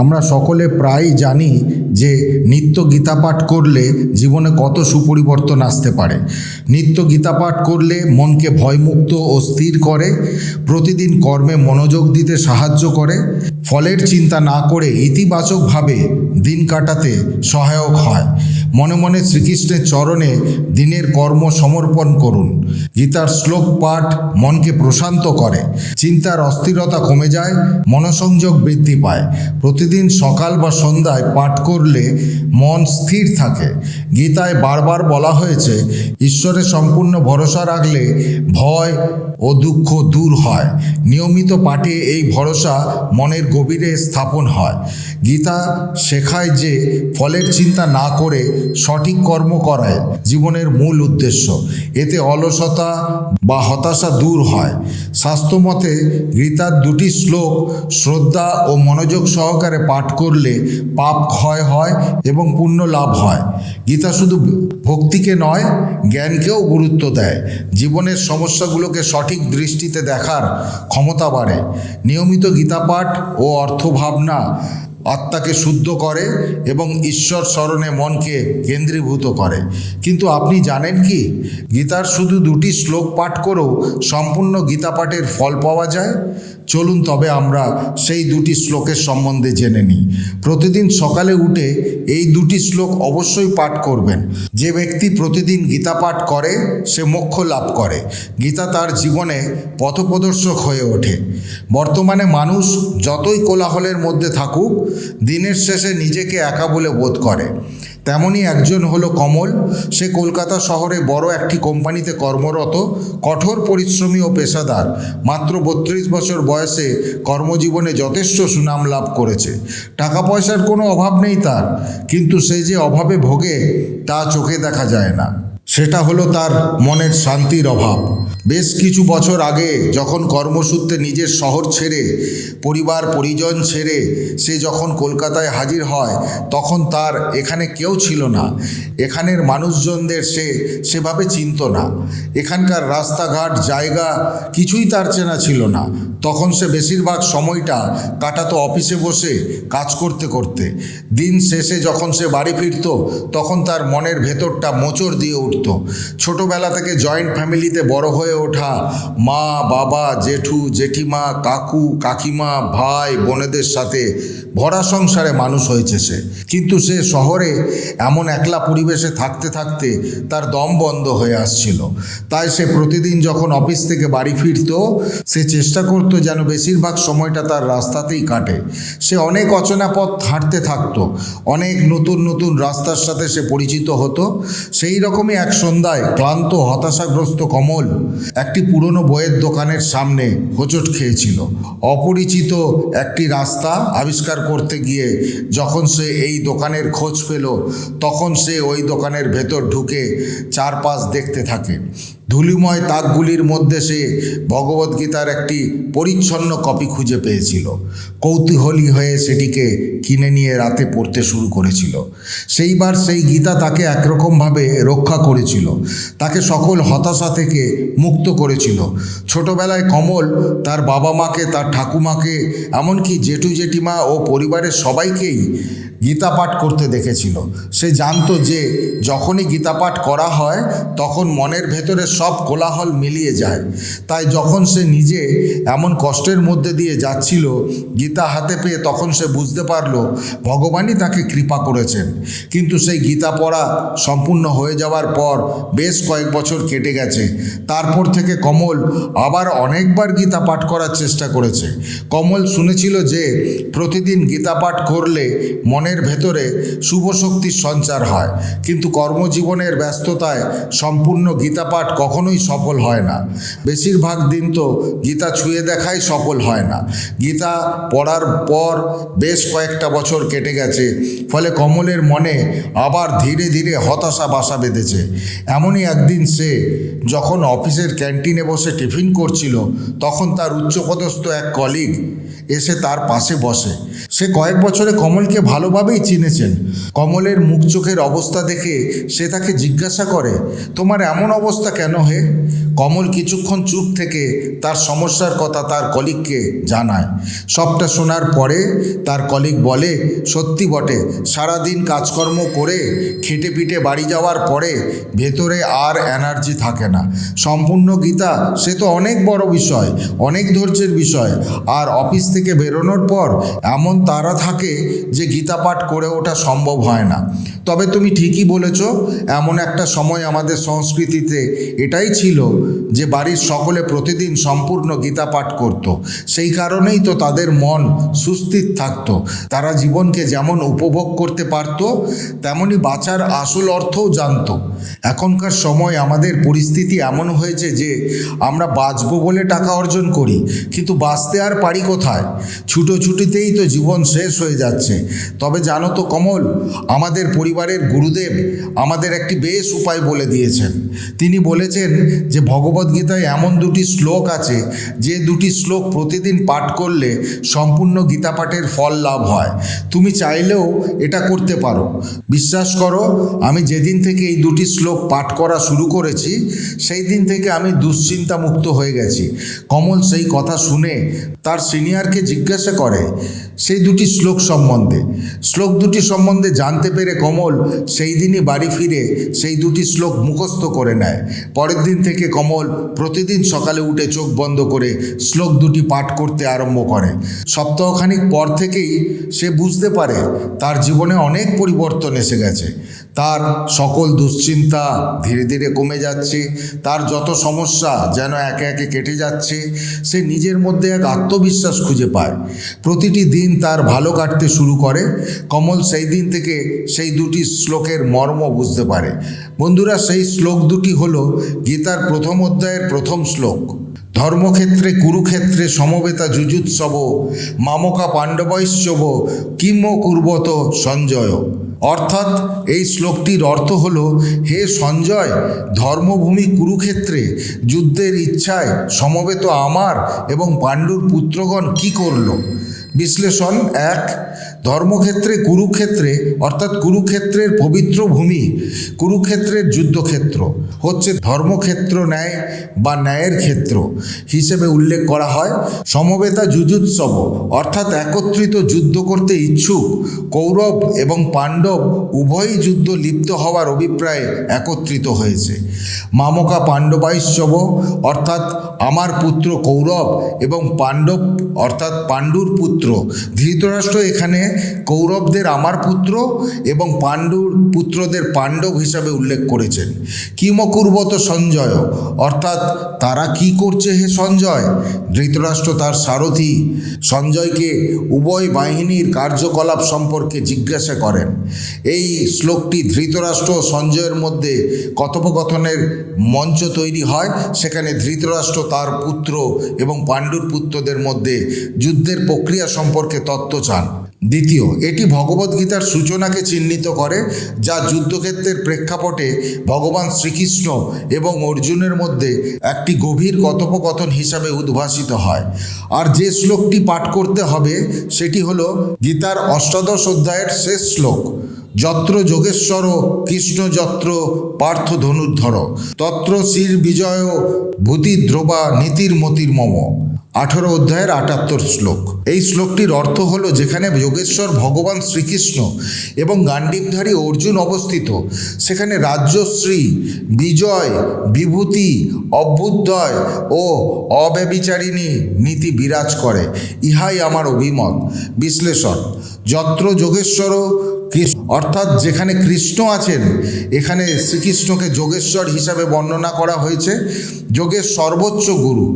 আমরা সকলে প্রায়ই জানি যে নিত্য গীতাপাঠ করলে জীবনে কত সুপরিবর্তন আসতে পারে। নিত্য গীতাপাঠ করলে মনকে ভয়মুক্ত ও স্থির করে, প্রতিদিন কর্মে মনোযোগ দিতে সাহায্য করে, ফলের চিন্তা না করে ইতিবাচকভাবে দিন কাটাতে সহায়ক হয়। মনে মনে শ্রীকৃষ্ণের চরণে দিনের কর্ম সমর্পণ করুন। গীতার শ্লোক পাঠ মনকে প্রশান্ত করে। চিন্তার অস্থিরতা কমে যায়, মনসংযোগ বৃদ্ধি পায়। প্রতিদিন সকাল বা সন্ধ্যায় পাঠ করলে মন স্থির থাকে। গীতায় বারবার বলা হয়েছে ঈশ্বরে সম্পূর্ণ ভরসা রাখলে ভয় ও দুঃখ দূর হয়। নিয়মিত পাঠে এই ভরসা মনের গভীরে স্থাপন হয়। গীতা শেখায় যে ফলের চিন্তা না করে সঠিক কর্ম করায় জীবনের মূল উদ্দেশ্য। এতে অলসতা বা হতাশা দূর হয়। স্বাস্থ্যমতে গীতার দুটি শ্লোক শ্রদ্ধা ও মনোযোগ সহকারে পাঠ করলে পাপ ক্ষয় হয় এবং পুণ্য লাভ হয়। গীতা শুধু ভক্তিকে নয়, জ্ঞানকেও গুরুত্ব দেয়। জীবনের সমস্যাগুলোকে সঠিক দৃষ্টিতে দেখার ক্ষমতা বাড়ে। নিয়মিত গীতাপাঠ ও অর্থভাবনা আত্মাকে শুদ্ধ করে এবং ঈশ্বর স্মরণে মনকে কেন্দ্রীভূত করে। কিন্তু আপনি জানেন কি? গীতার শুধু দুটি শ্লোক পাঠ করেও সম্পূর্ণ গীতা পাঠের ফল পাওয়া যায়। চলুন তবে আমরা সেই দুটি শ্লোকের সম্বন্ধে জেনে নিই। প্রতিদিন সকালে উঠে এই দুটি শ্লোক অবশ্যই পাঠ করবেন। যে ব্যক্তি প্রতিদিন গীতা পাঠ করে, সে মোক্ষ লাভ করে। গীতা তার জীবনে পথপ্রদর্শক হয়ে ওঠে। বর্তমানে মানুষ যতই কোলাহলের মধ্যে থাকুক, দিনের শেষে নিজেকে একা বলে বোধ করে। তেমনই একজন হলো কমল। সে কলকাতা শহরে বড় একটি কোম্পানিতে কর্মরত, কঠোর পরিশ্রমী ও পেশাদার। মাত্র বত্রিশ বছর বয়সে কর্মজীবনে যথেষ্ট সুনাম লাভ করেছে। টাকা পয়সার কোনো অভাব নেই তার, কিন্তু সে যে অভাবে ভোগে, তা চোখে দেখা যায় না। সেটা হলো তার মনের শান্তির অভাব। বেশ কিছু বছর আগে যখন কর্মসূত্রে নিজের শহর ছেড়ে, পরিবার, পরিজন ছেড়ে সে যখন কলকাতায় হাজির হয়, তখন তার এখানে কেউ ছিল না। এখানের মানুষজনদের সে সেভাবে চিনত না। এখানকার রাস্তাঘাট, জায়গা কিছুই তার চেনা ছিল না। তখন সে বেশিরভাগ সময়টা কাটাতো অফিসে বসে কাজ করতে করতে। দিন শেষে যখন সে বাড়ি ফিরত, তখন তার মনের ভেতরটা মোচড় দিয়ে উঠত। ছোটবেলা থেকে জয়েন্ট ফ্যামিলিতে বড় হয়ে ওঠা মা, বাবা, জেঠু, জেঠিমা, কাকু, কাকিমা, ভাই, বোনেদের সাথে ভরা সংসারে মানুষ হয়েছে সে। কিন্তু সে শহরে এমন একলা পরিবেশে থাকতে থাকতে তার দম বন্ধ হয়ে আসছিল। তাই সে প্রতিদিন যখন অফিস থেকে বাড়ি ফিরত, সে চেষ্টা করতো যেন বেশিরভাগ সময়টা তার রাস্তাতেই কাটে। সে অনেক অচেনা পথ হাঁটতে থাকতো, অনেক নতুন নতুন রাস্তার সাথে সে পরিচিত হতো। সেই রকমই এক সন্ধ্যায় ক্লান্ত, হতাশাগ্রস্ত কমল একটি পুরনো বইয়ের দোকানের সামনে হোঁচট খেয়েছিল। অপরিচিত একটি রাস্তা আবিষ্কার করতে গিয়ে যখন সে এই দোকানের খোঁজ পেল, তখন সে ওই দোকানের ভেতর ঢুকে চারপাশ দেখতে থাকে। ধুলিময় তাকগুলির মধ্যে সে ভগবদ্গীতার একটি পরিচ্ছন্ন কপি খুঁজে পেয়েছিল। কৌতূহলী হয়ে সেটিকে কিনে নিয়ে রাতে পড়তে শুরু করেছিল। সেইবার সেই গীতা তাকে একরকমভাবে রক্ষা করেছিল। তাকে সকল হতাশা থেকে মুক্ত করেছিল। ছোটবেলায় কমল তার বাবা মাকে, তার ঠাকুমাকে, এমনকি জেঠু জেঠিমা ও পরিবারের সবাইকেই গীতা পাঠ করতে দেখেছিল। সে জানতো যে যখনই গীতা পাঠ করা হয়, তখন মনের ভেতরে সব কোলাহল মিলিয়ে যায়। তাই যখন সে নিজে এমন কষ্টের মধ্যে দিয়ে যাচ্ছিল, গীতা হাতে পেয়ে তখন সে বুঝতে পারল, ভগবানই তাকে কৃপা করেছেন। কিন্তু সেই গীতা পড়া সম্পূর্ণ হয়ে যাওয়ার পর বেশ কয়েক বছর কেটে গেছে। তারপর থেকে কমল আবার অনেকবার গীতা পাঠ করার চেষ্টা করেছে। কমল শুনেছিল যে প্রতিদিন গীতা পাঠ করলে মনের ভেতরে শুভ শক্তির সঞ্চার হয়। কিন্তু কর্মজীবনের ব্যস্ততায় সম্পূর্ণ গীতা পাঠ কখনোই সফল হয় না। বেশিরভাগ দিন তো গীতা ছুঁয়ে দেখাই সফল হয় না। গীতা পড়ার পর বেশ কয়েকটা বছর কেটে গেছে, ফলে কমলের মনে আবার ধীরে ধীরে হতাশা বাসা বেঁধেছে। এমনই একদিন সে যখন অফিসের ক্যান্টিনে বসে টিফিন করছিল, তখন তার উচ্চপদস্থ এক কলিগ এসে তার পাশে বসে। সে কয়েক বছরে কমলকে ভালোভাবেই চিনেছেন। কমলের মুখ চোখের অবস্থা দেখে সে তাকে জিজ্ঞাসা করে, তোমার এমন অবস্থা কেন হে? কমল কিছুক্ষণ চুপ থেকে তার সমস্যার কথা তার কলিগকে জানায়। সবটা শোনার পরে তার কলিগ বলে, সত্যি বটে, সারাদিন কাজকর্ম করে খেটে পিটে বাড়ি যাওয়ার পরে ভেতরে আর এনার্জি থাকে না। সম্পূর্ণ গীতা, সে তো অনেক বড় বিষয়, অনেক ধৈর্যের বিষয়। আর অফিস থেকে বেরোনোর পর এমন তারা থাকে যে গীতা পাঠ করে ওঠা সম্ভব হয় না। তবে তুমি ঠিকই বলেছ, এমন একটা সময় আমাদের সংস্কৃতিতে এটাই ছিল যে বাড়ির সকলে প্রতিদিন সম্পূর্ণ গীতা পাঠ করত। সেই কারণেই তো তাদের মন সুস্থির থাকত। তারা জীবনকে যেমন উপভোগ করতে পারত, তেমনি বাঁচার আসল অর্থও জানতো। এখনকার সময় আমাদের পরিস্থিতি এমন হয়েছে যে আমরা বাঁচবো বলে টাকা অর্জন করি, কিন্তু বাঁচতে আর পারি কোথায়? ছুটোছুটিতেই তো জীবন শেষ হয়ে যাচ্ছে। তবে জানো তো কমল, আমাদের পরিবারের গুরুদেব আমাদের একটি বেশ উপায় বলে দিয়েছেন। তিনি বলেছেন যে, ভগবদ্গীতায় এমন দুটি শ্লোক আছে, যে দুটি শ্লোক প্রতিদিন পাঠ করলে সম্পূর্ণ গীতা পাঠের ফল লাভ হয়। তুমি চাইলেও এটা করতে পারো। বিশ্বাস করো, আমি যেদিন থেকে এই দুটি শ্লোক পাঠ করা শুরু করেছি, সেই দিন থেকে আমি দুশ্চিন্তা মুক্ত হয়ে গেছি। কমল সেই কথা শুনে তার সিনিয়রকে জিজ্ঞাসা করে, সেই দুটি শ্লোক সম্বন্ধে? শ্লোক দুটি সম্বন্ধে জানতে পেরে কমল সেই দিনই বাড়ি ফিরে সেই দুটি শ্লোক মুখস্থ করে নেয়। পরের দিন থেকে কমল প্রতিদিন সকালে উঠে চোখ বন্ধ করে শ্লোক দুটি পাঠ করতে আরম্ভ করে। সপ্তাহখানিক পর থেকেই সে বুঝতে পারে তার জীবনে অনেক পরিবর্তন এসে গেছে। তার সকল দুশ্চিন্তা ধীরে ধীরে কমে যাচ্ছে, তার যত সমস্যা যেন একে একে কেটে যাচ্ছে, সে নিজের মধ্যে এক আত্মবিশ্বাস খুঁজে পায়। প্রতিটি দিন তার ভালো কাটতে শুরু করে। কমল সেই দিন থেকে সেই দুটি শ্লোকের মর্ম বুঝতে পারে। বন্ধুরা, সেই শ্লোক দুটি হল গীতার প্রথম অধ্যায়ের প্রথম শ্লোক। ধর্মক্ষেত্রে, কুরুক্ষেত্রে সমবেতা যুজুৎসব, মামকা পাণ্ডবৈশ্বব কিম কুর্বত সঞ্জয়। অর্থাৎ, এই শ্লোকটির অর্থ হল, হে সঞ্জয়, ধর্মভূমি কুরুক্ষেত্রে যুদ্ধের ইচ্ছায় সমবেত আমার এবং পাণ্ডুর পুত্রগণ কি করল? বিশ্লেষণ এক ধর্মক্ষেত্রে, কুরুক্ষেত্রে, অর্থাৎ কুরুক্ষেত্রের পবিত্র ভূমি, কুরুক্ষেত্রের যুদ্ধক্ষেত্র হচ্ছে ধর্মক্ষেত্র ন্যায় বা ন্যায়ের ক্ষেত্র হিসেবে উল্লেখ করা হয়। সমবেতা যুজুৎসব, অর্থাৎ একত্রিত যুদ্ধ করতে ইচ্ছুক, কৌরব এবং পাণ্ডব উভয়ই যুদ্ধ লিপ্ত হওয়ার অভিপ্রায়ে একত্রিত হয়েছে। মামকা পাণ্ডবাইশ্বব অর্থাৎ আমার পুত্র কৌরব এবং পাণ্ডব, অর্থাৎ পাণ্ডুর পুত্র ধৃতরাষ্ট্র এখানে কৌরবদের আমার পুত্র এবং পাণ্ডুর পুত্রদের পাণ্ডব হিসাবে উল্লেখ করেছেন। কিমকুর্বত সঞ্জয়? অর্থাৎ তারা কি করছে হে সঞ্জয়? ধৃতরাষ্ট্র তার সারথি। সঞ্জয়কে উভয় বাহিনীর কার্যকলাপ সম্পর্কে জিজ্ঞাসা করেন। এই শ্লোকটি ধৃতরাষ্ট্র সঞ্জয়ের মধ্যে কথোপকথনের মঞ্চ তৈরি হয়। সেখানে ধৃতরাষ্ট্র তার পুত্র এবং পাণ্ডুর পুত্রদের মধ্যে যুদ্ধের প্রক্রিয়া সম্পর্কে তত্ত্ব চান। দ্বিতীয়, এটি ভগবদ্গীতার সূচনাকে চিহ্নিত করে, যা যুদ্ধক্ষেত্রের প্রেক্ষাপটে ভগবান শ্রীকৃষ্ণ এবং অর্জুনের মধ্যে একটি গভীর কথোপকথন হিসাবে উদ্ভাসিত হয়। আর যে শ্লোকটি পাঠ করতে হবে, সেটি হলো গীতার অষ্টাদশ অধ্যায়ের শেষ শ্লোক, যত্র যোগেশ্বর কৃষ্ণ যত্র পার্থ ধনুর্ধর, তত্র শ্রীর বিজয় ভূতিদ্রোবা নীতির মতির মম। আঠারো অধ্যায়ের আটাত্তর শ্লোক। এই শ্লোকটির অর্থ হল যেখানে যোগেশ্বর ভগবান শ্রীকৃষ্ণ এবং গান্ডীবধারী অর্জুন অবস্থিত। সেখানে রাজ্যশ্রী, বিজয়, বিভূতি, অভ্যুদয় ও অব্যবিচারিণী নীতি বিরাজ করে। ইহাই আমার অভিমত। বিশ্লেষণ। যত্র যোগেশ্বর কৃষ্ণ অর্থাৎ যেখানে কৃষ্ণ আছেন, এখানে শ্রীকৃষ্ণকে যোগেশ্বর হিসাবে বর্ণনা করা হয়েছে। যোগের সর্বোচ্চ গুরু,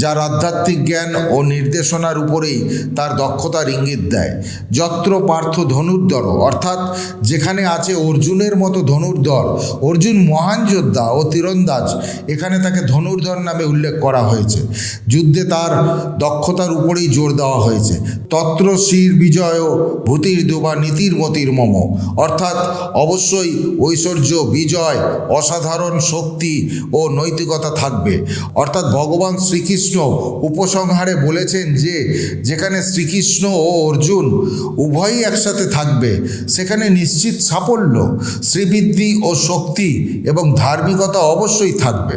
যার আধ্যাত্মিক জ্ঞান ও নির্দেশনার উপরেই তার দক্ষতার ইঙ্গিত দেয়। যত্র পার্থ ধনুর্ধর, অর্থাৎ যেখানে আছে অর্জুনের মতো ধনুর্ধর, অর্জুন মহান যোদ্ধা ও তীরন্দাজ, এখানে তাকে ধনুর্ধর নামে উল্লেখ করা হয়েছে। যুদ্ধে তার দক্ষতার উপরেই জোর দেওয়া হয়েছে। তত্র শির বিজয় ভূতির দোবা নীতির মতির মম অর্থাৎ অবশ্যই ঐশ্বর্য, বিজয়, অসাধারণ শক্তি ও নৈতিকতা থাকবে। অর্থাৎ ভগবান শ্রীকৃষ্ণ উপসংহারে বলেছেন যে, যেখানে শ্রীকৃষ্ণ ও অর্জুন উভয়ই একসাথে থাকবে, সেখানে নিশ্চিত সাফল্য, শ্রীবৃদ্ধি ও শক্তি এবং ধার্মিকতা অবশ্যই থাকবে।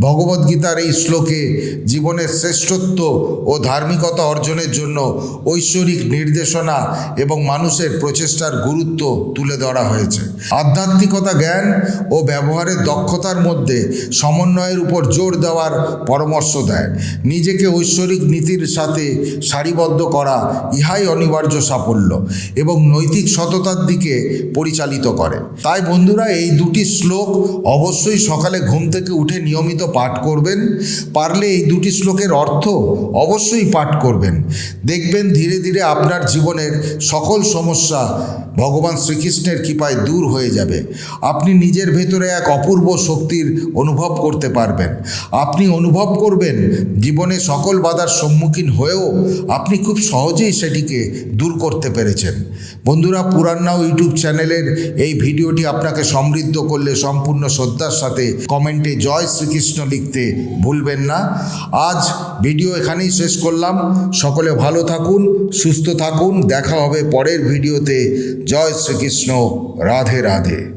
ভগবদ্গীতার এই শ্লোকে জীবনের শ্রেষ্ঠত্ব ও ধার্মিকতা অর্জনের জন্য ঐশ্বরিক নির্দেশনা এবং মানুষের প্রচেষ্টার গুরুত্ব তুলে ধরা হয়েছে। আধ্যাত্মিকতা, জ্ঞান ও ব্যবহারের দক্ষতার মধ্যে সমন্বয়ের উপর জোর দেওয়ার পরামর্শ দেয়। নিজেকে ঐশ্বরিক নীতির সাথে সারিবদ্ধ করা ইহাই অনিবার্য সাফল্য এবং নৈতিক সততার দিকে পরিচালিত করে। তাই বন্ধুরা, এই দুটি শ্লোক অবশ্যই সকালে ঘুম থেকে উঠে নিয়মিত পাঠ করবেন। পারলে এই দুটি শ্লোকের অর্থ অবশ্যই পাঠ করবেন। দেখবেন ধীরে ধীরে আপনার জীবনের সকল সমস্যা ভগবান শ্রীকৃষ্ণের কৃপায় দূর হয়ে যাবে। আপনি নিজের ভেতরে এক অপূর্ব শক্তির অনুভব করতে পারবেন। আপনি অনুভব করবেন, জীবনে সকল বাধার সম্মুখীন হয়েও আপনি খুব সহজেই সেটিকে দূর করতে পেরেছেন। বন্ধুরা পুরান্নাও ইউটিউব চ্যানেলের এই ভিডিওটি আপনাকে সমৃদ্ধ করলে, সম্পূর্ণ শ্রদ্ধার সাথে কমেন্টে জয় শ্রীকৃষ্ণ লিখতে ভুলবেন না। আজ ভিডিও এখানেই শেষ করলাম। সকলে ভালো থাকুন, সুস্থ থাকুন। দেখা হবে পরের ভিডিওতে। জয় শ্রীকৃষ্ণ রাধে রাধে।